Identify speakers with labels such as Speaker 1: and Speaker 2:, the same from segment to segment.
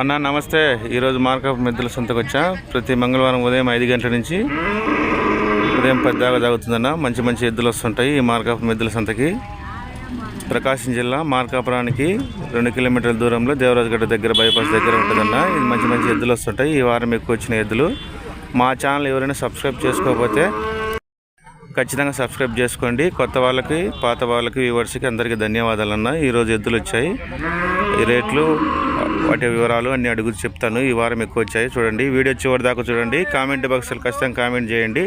Speaker 1: అన్న నమస్తే. ఈరోజు మార్కప్ మెద్దుల సంతకు వచ్చా ప్రతి మంగళవారం ఉదయం ఐదు గంటల నుంచి ఉదయం పది దాకా జరుగుతుందన్న మంచి మంచి ఎద్దులు వస్తుంటాయి ఈ మార్కప్ మెద్దుల సంతకి. ప్రకాశం జిల్లా మార్కాపురానికి రెండు కిలోమీటర్ల దూరంలో దేవరాజగడ్డ దగ్గర బైపాస్ దగ్గర ఉంటుందన్న. ఇది మంచి మంచి ఎద్దులు వస్తుంటాయి. ఈ వారం ఎక్కువ వచ్చిన ఎద్దులు. మా ఛానల్ ఎవరైనా సబ్స్క్రైబ్ చేసుకోకపోతే ఖచ్చితంగా సబ్స్క్రైబ్ చేసుకోండి. కొత్త వాళ్ళకి పాత వాళ్ళకి వ్యూవర్స్కి అందరికీ ధన్యవాదాలు అన్న ఈరోజు ఎద్దులు వచ్చాయి ఈ రేట్లు వాటి వివరాలు అన్ని అడుగు చెప్తాను. ఈ వారం ఎక్కువ వచ్చాయి. చూడండి వీడియో చివరి దాకా చూడండి. కామెంట్ బాక్స్లో ఖచ్చితంగా కామెంట్ చేయండి.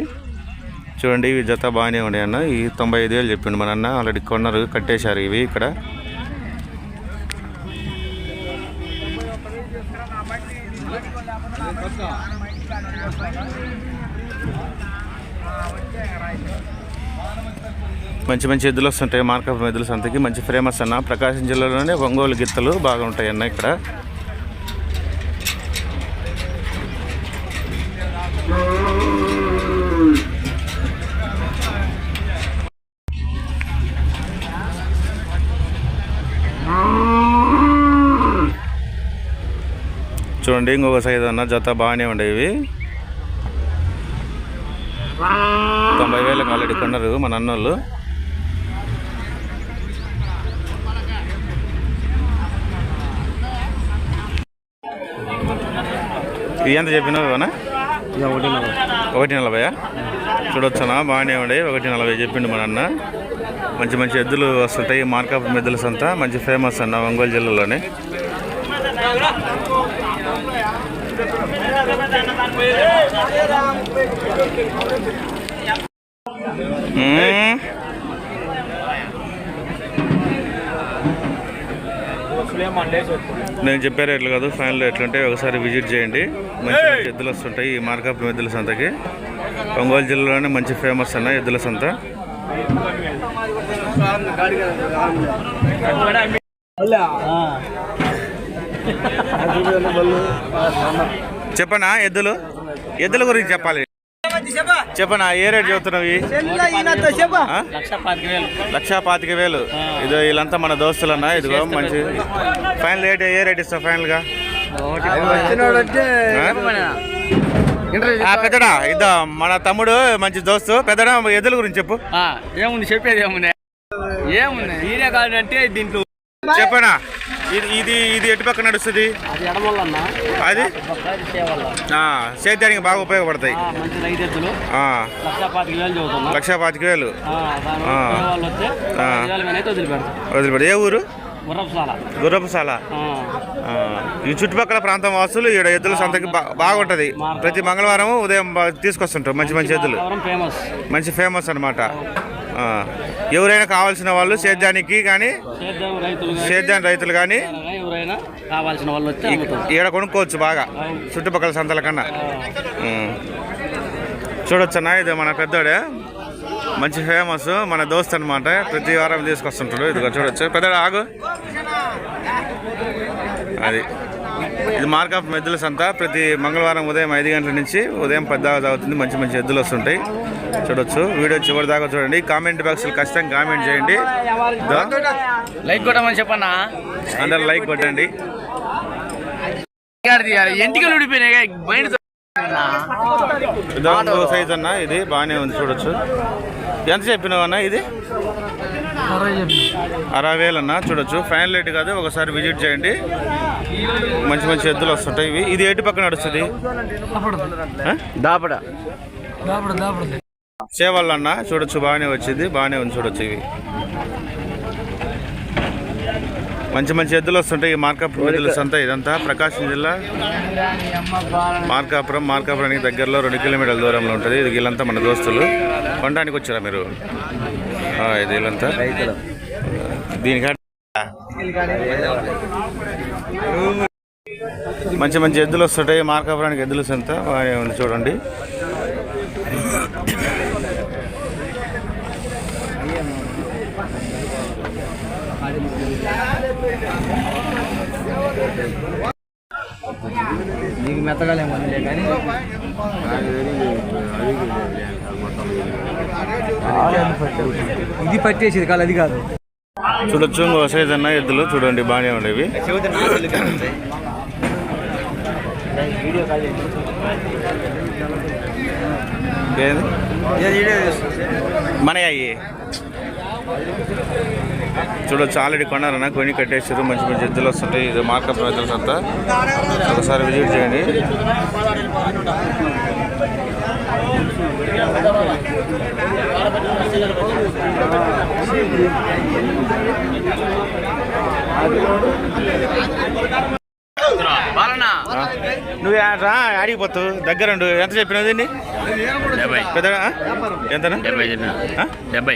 Speaker 1: చూడండి ఇవి జత బాగానే ఉన్నాయి అన్న ఈ తొంభై ఐదు వేలు చెప్పిండు మన అన్న ఆల్రెడీ కొన్నారు కట్టేశారు ఇవి ఇక్కడ. మంచి మంచి ఎద్దులు వస్తుంటాయి మార్కప్ ఎద్దుల సంతకి. మంచి ఫేమస్ అన్న. ప్రకాశం జిల్లాలోనే ఒంగోలు గిత్తలు బాగా ఉంటాయి అన్న ఇక్కడ. చూడండి ఇంకొక సైజు అన్న. జత బాగానే ఉండేవి. తొంభై వేలకు ఆల్రెడీ కొన్నారు మన అన్నోళ్ళు. ఇది ఎంత చెప్పినావు ఇవనా ఒకటి నలభై. చూడొచ్చనా? బాగానే ఉండే. ఒకటి నలభై చెప్పిండు మన అన్న. మంచి మంచి ఎద్దులు వస్తుంటాయి. మార్కాపు ఎద్దుల సంత. మంచి ఫేమస్ అన్న ఒంగోలు జిల్లాలోనే. మ్మ్. నేను చెప్పే రేట్లు కాదు ఫైనల్ రేట్లు ఉంటాయి. ఒకసారి విజిట్ చేయండి. మంచి మంచి ఎద్దులు వస్తుంటాయి. ఈ మార్కాపు ఎద్దుల సంతకి. ఒంగోలు జిల్లాలోనే మంచి ఫేమస్ అన్న ఎద్దుల సంత. చెప్పనా ఎద్దులు? ఎద్దుల గురించి చెప్పాలి. చెప్పనా ఏ రేట్ చెబుతున్నావు? లక్ష పాతిక వేలు ఇది వీళ్ళంతా మన దోస్తులు అన్న ఇదిగో మంచి. ఫైనల్ రేట్ ఏ రేట్ ఇస్తావు ఫైనల్గా ఆ, పెద్దడా ఇద్దా మన తమ్ముడు మంచి దోస్తు. పెద్దడా ఎద్దుల గురించి చెప్పు.
Speaker 2: ఆ, ఏముంది చెప్పేది ఏముంది? ఏముంది? ఈయనే కాదంటే దీంట్లో
Speaker 1: చెప్పనా? ఇది ఇది ఇది ఎటు పక్క నడుస్తుంది?
Speaker 2: అది
Speaker 1: సేద్యానికి బాగా ఉపయోగపడతాయి.
Speaker 2: లక్ష పాతిక వేలు చదువుతున్నా.
Speaker 1: లక్ష పాతిక వేలు.
Speaker 2: దాని
Speaker 1: ఆ.
Speaker 2: వాళ్ళు వస్తే
Speaker 1: ఆ.
Speaker 2: ఐదు వేల మీద అయితే వదిలిపెడతాం.
Speaker 1: వదిలిపెడు. ఏ ఊరు?
Speaker 2: గుర్రపుసాల.
Speaker 1: ఆ, ఈ చుట్టుపక్కల ప్రాంతం వాసులు ఇక్కడ ఎద్దుల సంతకి బాగుంటది. ప్రతి మంగళవారం ఉదయం తీసుకొస్తుంటారు మంచి మంచి ఎద్దులు. మంచి ఫేమస్ అనమాట ఎవరైనా కావాల్సిన వాళ్ళు సేద్యానికి కానీ
Speaker 2: సేద్యం రైతులు కానీ
Speaker 1: సేద్యాన్ని రైతులు కానీ
Speaker 2: ఎవరైనా కావాల్సిన వాళ్ళు
Speaker 1: ఈడ కొనుక్కోవచ్చు బాగా చుట్టుపక్కల సంతల కన్నా. చూడొచ్చన్నా ఇది మన పెద్దోడే. మంచి ఫేమస్ మన దోస్త్ అనమాట ప్రతి వారం తీసుకొస్తుంటాడు. ఇదిగో చూడొచ్చు. పెద్దోడు ఆగు. అది. ఇది మార్క్ ఆఫ్ మెద్దుల సంత. ప్రతి మంగళవారం ఉదయం ఐదు గంటల నుంచి ఉదయం పది దాకా అవుతుంది. మంచి మంచి ఎద్దులు వస్తుంటాయి. చూడొచ్చు. వీడియో చివరి దాకా చూడండి. కామెంట్ బాక్స్లో ఖచ్చితంగా కామెంట్ చేయండి.
Speaker 2: లైక్ కొట్టమని చెప్పన్నా?
Speaker 1: అందరు లైక్ కొట్టండి.
Speaker 2: ఎంటికలు బయట
Speaker 1: ఇంకో సైజ్ అన్న ఇది. బాగానే ఉంది చూడొచ్చు. ఎంత చెప్పినావు అన్న ఇది? అరవై వేలు అన్న చూడొచ్చు. ఫైనల్ రేట్ కాదు ఒకసారి విజిట్ చేయండి. మంచి మంచి ఎద్దులు వస్తుంటాయి. ఇవి. ఇది ఎటు పక్కన నడుస్తుంది? ఆ?
Speaker 2: దాపడ
Speaker 1: సేవల్ అన్న చూడొచ్చు బాగానే వచ్చింది బాగానే ఉంది చూడొచ్చు ఇవి. మంచి మంచి ఎద్దులు వస్తుంటాయి ఈ మార్కాపురం ఎద్దుల సంత ఇదంతా ప్రకాశం జిల్లా మార్కాపురం మార్కాపురానికి దగ్గరలో రెండు కిలోమీటర్ల దూరంలో ఉంటుంది. ఇది వీళ్ళంతా మన దోస్తులు. కొనడానికి వచ్చారా మీరు? ఇది వీళ్ళంతా. దీనికి మంచి మంచి ఎద్దులు వస్తుంటాయి మార్కాపురానికి ఎద్దులు సంత బాగానే ఉంది చూడండి.
Speaker 2: నీకు మెత్తగాలేమో కానీ ఇది పట్టేసేది కాదు అది కాదు.
Speaker 1: చూడొచ్చు ఇంకో సైజ్ అన్న ఎద్దులు చూడండి బాగానే ఉండేవి. మన అయ్యి చూడొచ్చు ఆల్రెడీ కొన్నారన్న కొని కట్టేసారు మంచి మంచి ఎద్దులు వస్తుంటాయి. ఇది మార్కెట్ ఎద్దులు అంతా. ఒకసారి విజిట్ చేయండి. నువ్వు ఆ- రా అడిగిపోతావు దగ్గర ఉండు. ఎంత
Speaker 2: డెబ్బై? డెబ్బై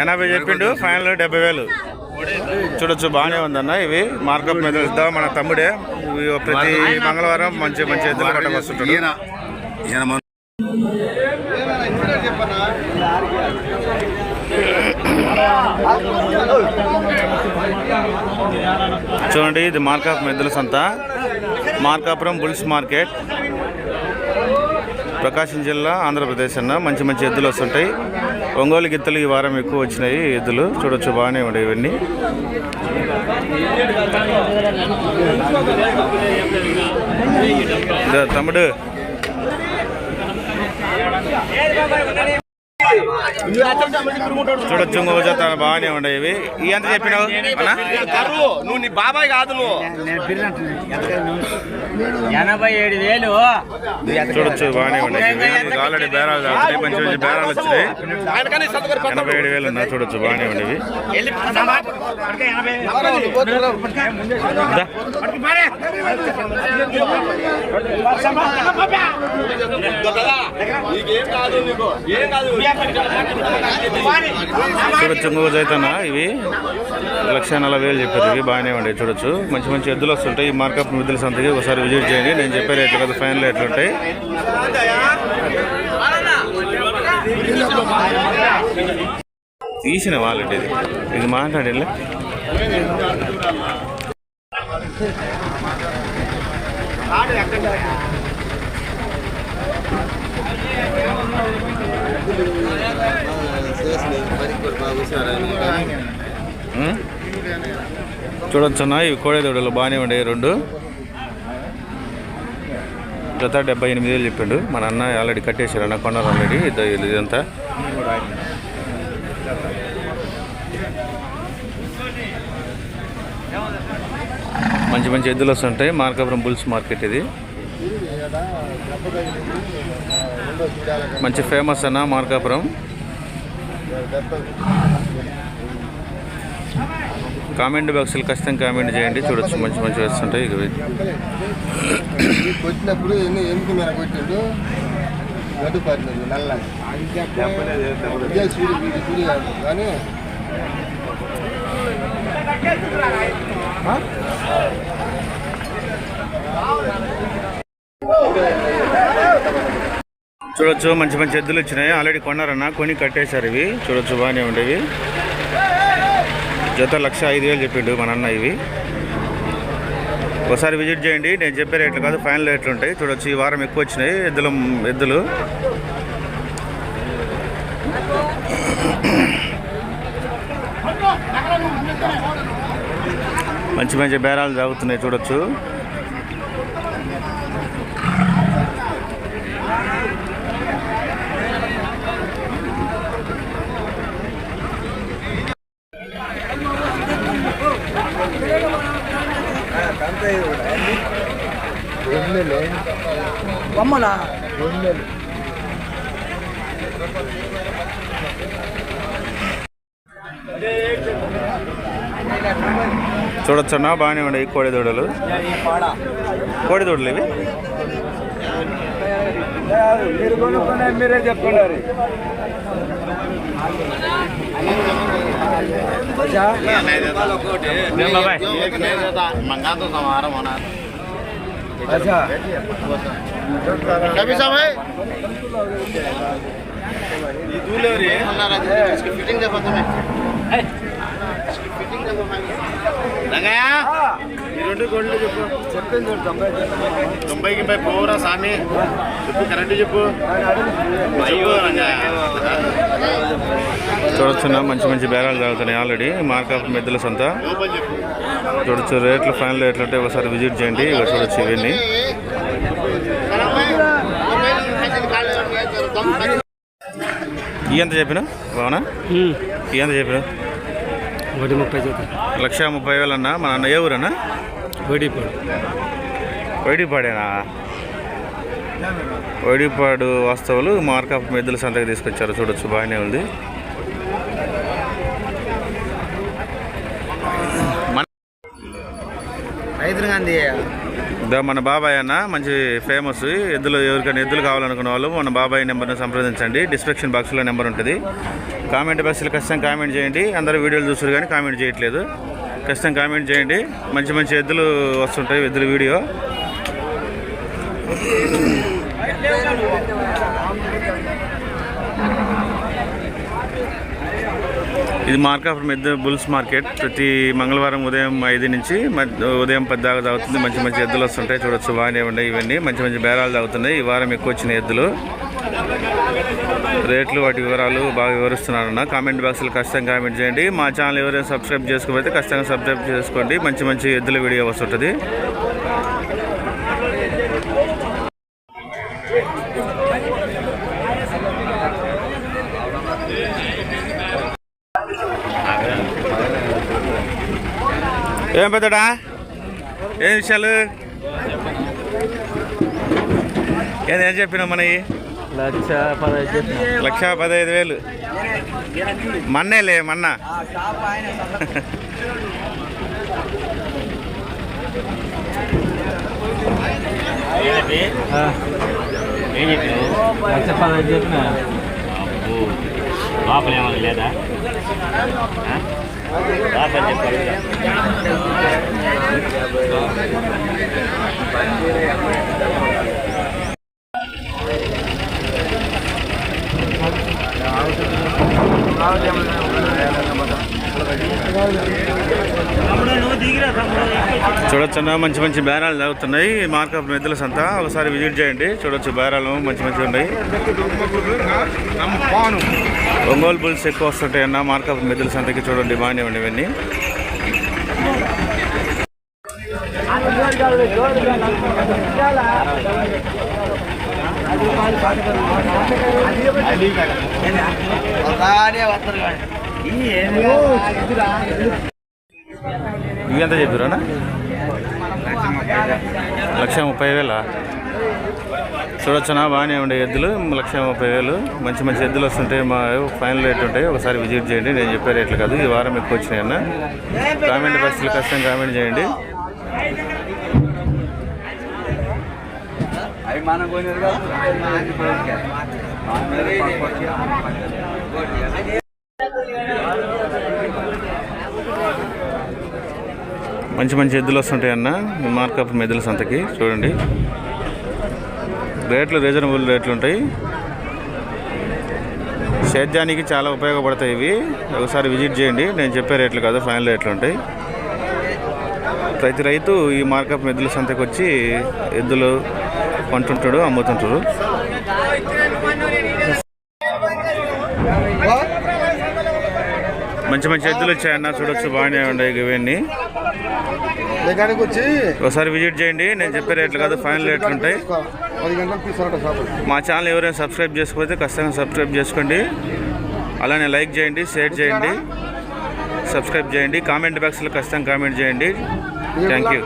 Speaker 3: ఎనభై
Speaker 1: చెప్పిండు ఫైనల్ డెబ్బై వేలు. చూడొచ్చు బాగానే ఉందన్న ఇవి. మార్కప్ మీద ఇద్దాం మన తమ్ముడే. ఇవి ప్రతి మంగళవారం మంచి మంచి ఎద్దులు పట్టకు చూడండి ఇది మార్కాపురం ఎద్దుల సంత. Markapuram bulls market. ప్రకాశం జిల్లా ఆంధ్రప్రదేశ్ అన్న. మంచి మంచి ఎద్దులు వస్తుంటాయి. ఒంగోలు గిత్తలు ఈ వారం ఎక్కువ వచ్చినాయి. ఎద్దులు చూడొచ్చు బాగానే ఉండేవి ఇవన్నీ. తమ్ముడు. చూడొచ్చు ఇంకొక జత బాగానే ఉండేవి ఈ ఎంత చెప్పినావు? అన్నా?
Speaker 2: నువ్వు నీ బాబాయ్ కాదు నువ్వు.
Speaker 3: ఎనభై ఏడు వేలు.
Speaker 1: చూడొచ్చు బాగానే ఉండేవి ఆల్రెడీ బేరాలు తాగుతున్నాయి మంచి మంచి బేరాలు వచ్చినాయి. ఎనభై ఏడు వేలు ఉన్నా చూడొచ్చు బాగానే ఉండేవి.
Speaker 2: నీకేం కాదు నీకు. ఏం కాదు?
Speaker 1: చూడొచ్చు ఇంకొక అయితేనా ఇవి? లక్ష నలభై వేలు చెప్పారు ఇవి బాగానే ఉండే చూడొచ్చు. మంచి మంచి ఎద్దులు వస్తుంటాయి. ఈ మార్కప్ మిద్దుల సంతకి ఒకసారి విజిట్ చేయండి. నేను చెప్పే రేట్లు కదా ఫైనల్ రేట్లు ఉంటాయి. తీసిన వాళ్ళండి ఇది. ఇది మాట్లాడి చూడొచ్చు అన్న ఇవి కోడేదోడలు బాగానే ఉండే రెండు. జత డెబ్బై ఎనిమిది వేలు చెప్పిండు. మన అన్న ఆల్రెడీ కట్టేశారు అన్న కొన్నారు ఆల్రెడీ ఇద్ద- ఇదంతా. మంచి మంచి ఎద్దులు వస్తుంటాయి. మార్కాపురం బుల్స్ మార్కెట్ ఇది. మంచి ఫేమస్ అన్న మార్కాపురం. కామెంట్ బాక్సులు ఖచ్చితంగా కామెంట్ చేయండి. చూడొచ్చు మంచి మంచి వస్తుంటాయి ఇక
Speaker 4: కొట్టినప్పుడు ఎన్ని ఎందుకు మీద కొట్టిండు? గడ్డు పడినది నల్ల కానీ వీడి సూడి కాదు కానీ
Speaker 1: చూడొచ్చు మంచి మంచి ఎద్దులు వచ్చినాయి ఆల్రెడీ కొన్నారన్న కొని కట్టేశారు ఇవి. చూడొచ్చు బాగానే ఉండేవి. జత లక్ష ఐదు వేలు చెప్పిండు మన అన్న ఇవి. ఒకసారి విజిట్ చేయండి. నేను చెప్పే రేట్లు కాదు ఫైనల్ రేట్లు ఉంటాయి. చూడొచ్చు ఈ వారం ఎక్కువ వచ్చినాయి ఎద్దుల ఎద్దులు. మంచి మంచి బేరాలు సాగుతున్నాయి చూడొచ్చు.
Speaker 3: బొమ్మలా
Speaker 1: చూడొచ్చు అన్న బాగానే ఉన్నాయి కోడిదూడలు కోడిదూడలు ఇవి?
Speaker 3: మీరు కొనుక్కునే మీరే చెప్పుకున్నారు
Speaker 4: कभी साहब है फिटिंग देखो तुम्हें फिटिंग देखो రెండు గోల్డ్ చెప్పు.
Speaker 3: చెప్పింది తొంభై
Speaker 4: తొంభై గింపై పోరా స్వామి చెప్పు కరెక్ట్ చెప్పు. అయ్యో
Speaker 1: చూడొచ్చున్నా మంచి మంచి బేరాలు జరుగుతున్నాయి ఆల్రెడీ. మార్కప్ మెద్దల సొంత. చూడొచ్చు రేట్లు ఫైనల్ రేట్లు ఉంటే ఒకసారి విజిట్ చేయండి. ఇక చూడొచ్చు ఇవన్నీ. ఎంత చెప్పిన? బావనా ఈ ఎంత చెప్పిన?
Speaker 2: ఒకటి ముప్పై
Speaker 1: లక్ష ముప్పై వేలు అన్న మన అన్న ఏ ఊరన్నా?
Speaker 2: వడిపోడు
Speaker 1: వైడిపాడేనా వైడిపాడు వాస్తవులు మార్కప్ మెద్దల సంతకి తీసుకొచ్చారు. చూడొచ్చు బాగానే ఉంది. మన బాబాయ్ అన్న మంచి ఫేమస్ ఎద్దులు ఎవరికైనా ఎద్దులు కావాలనుకున్న వాళ్ళు మన బాబాయ్ నెంబర్ని సంప్రదించండి. డిస్క్రిప్షన్ బాక్స్లో నెంబర్ ఉంటుంది. కామెంట్ బాక్స్లో ఖచ్చితంగా కామెంట్ చేయండి. అందరూ వీడియోలు చూస్తారు కానీ కామెంట్ చేయట్లేదు. ఖచ్చితంగా కామెంట్ చేయండి. మంచి మంచి ఎద్దులు వస్తుంటాయి ఎద్దుల వీడియో. ఇది మార్కాపురం ఎద్దు బుల్స్ మార్కెట్. ప్రతి మంగళవారం ఉదయం ఐదు నుంచి ఉదయం పది దాకా తాగుతుంది మంచి మంచి ఎద్దులు వస్తుంటాయి. చూడొచ్చు బాగానే ఉన్నాయి ఇవన్నీ. మంచి మంచి బేరాలు తాగుతున్నాయి ఈ వారం ఎక్కువ వచ్చిన ఎద్దులు. రేట్లు వాటి వివరాలు బాగా వివరిస్తున్నారన్న. కామెంట్ బాక్స్లో ఖచ్చితంగా కామెంట్ చేయండి. మా ఛానల్ ఎవరైనా సబ్స్క్రైబ్ చేసుకోకపోతే ఖచ్చితంగా సబ్స్క్రైబ్ చేసుకోండి. మంచి మంచి ఎద్దుల వీడియో వస్తుంటుంది ఏం పెద్దడా? ఏం విషయాలు? ఏం చెప్పినావు మనకి
Speaker 2: లక్ష పదహైదు
Speaker 1: లక్ష పదహైదు వేలు. మన్నేలే మన్న.
Speaker 2: లక్ష పదహైదు చెప్పిన
Speaker 3: లోపల ఏమైనా లేదా లోపల చెప్పాలి
Speaker 1: చూడొచ్చు మంచి మంచి బేరాలు జరుగుతున్నాయి మార్కప్ మెద్దల సంత ఒకసారి విజిట్ చేయండి. చూడొచ్చు బేరాలు మంచి మంచి ఉన్నాయి. ఒంగోలు బుల్స్ ఎక్కువ వస్తుంటాయి అన్న మార్కప్ మెద్దల సంతకి చూడండి బాగానే ఉన్నాయి ఇవన్నీ. ఇవి ఎంత చెప్పారా లక్ష ముప్పై వేల? చూడొచ్చునా? బాగానే ఉండే ఎద్దులు. లక్ష ముప్పై వేలు. మంచి మంచి ఎద్దులు వస్తుంటాయి. మా ఫైనల్ రేట్ ఉంటాయి. ఒకసారి విజిట్ చేయండి. నేను చెప్పే రేట్లు కాదు. ఈ వారం ఎక్కువ వచ్చినాయి అన్న. కామెంట్ బాక్స్లో కష్టం కామెంట్ చేయండి.
Speaker 3: అవి మనం
Speaker 1: మంచి మంచి ఎద్దులు వస్తుంటాయి అన్న. మార్కప్ మెద్దుల సంతకి చూడండి. రేట్లు రీజనబుల్ రేట్లు ఉంటాయి. సేద్యానికి చాలా ఉపయోగపడతాయి ఇవి. ఒకసారి విజిట్ చేయండి. నేను చెప్పే రేట్లు కాదు ఫైనల్ రేట్లు ఉంటాయి. ప్రతి రైతు ఈ మార్కప్ ఎద్దుల సంతకు వచ్చి ఎద్దులు కొంటుంటాడు అమ్ముతుంటారు మంచి మంచి ఎద్దులు వచ్చాయన్న చూడొచ్చు బాగానే ఉన్నాయి ఇవన్నీ ఒకసారి విజిట్ చేయండి నేను చెప్పే రేట్లు కాదు ఫైనల్ రేట్లు ఉంటాయి. మా ఛానల్ ఎవరైనా సబ్స్క్రైబ్ చేసుకోకపోతే ఖచ్చితంగా సబ్స్క్రైబ్ చేసుకోండి. అలానే లైక్ చేయండి షేర్ చేయండి సబ్స్క్రైబ్ చేయండి కామెంట్ బాక్స్లో ఖచ్చితంగా కామెంట్ చేయండి. Thank you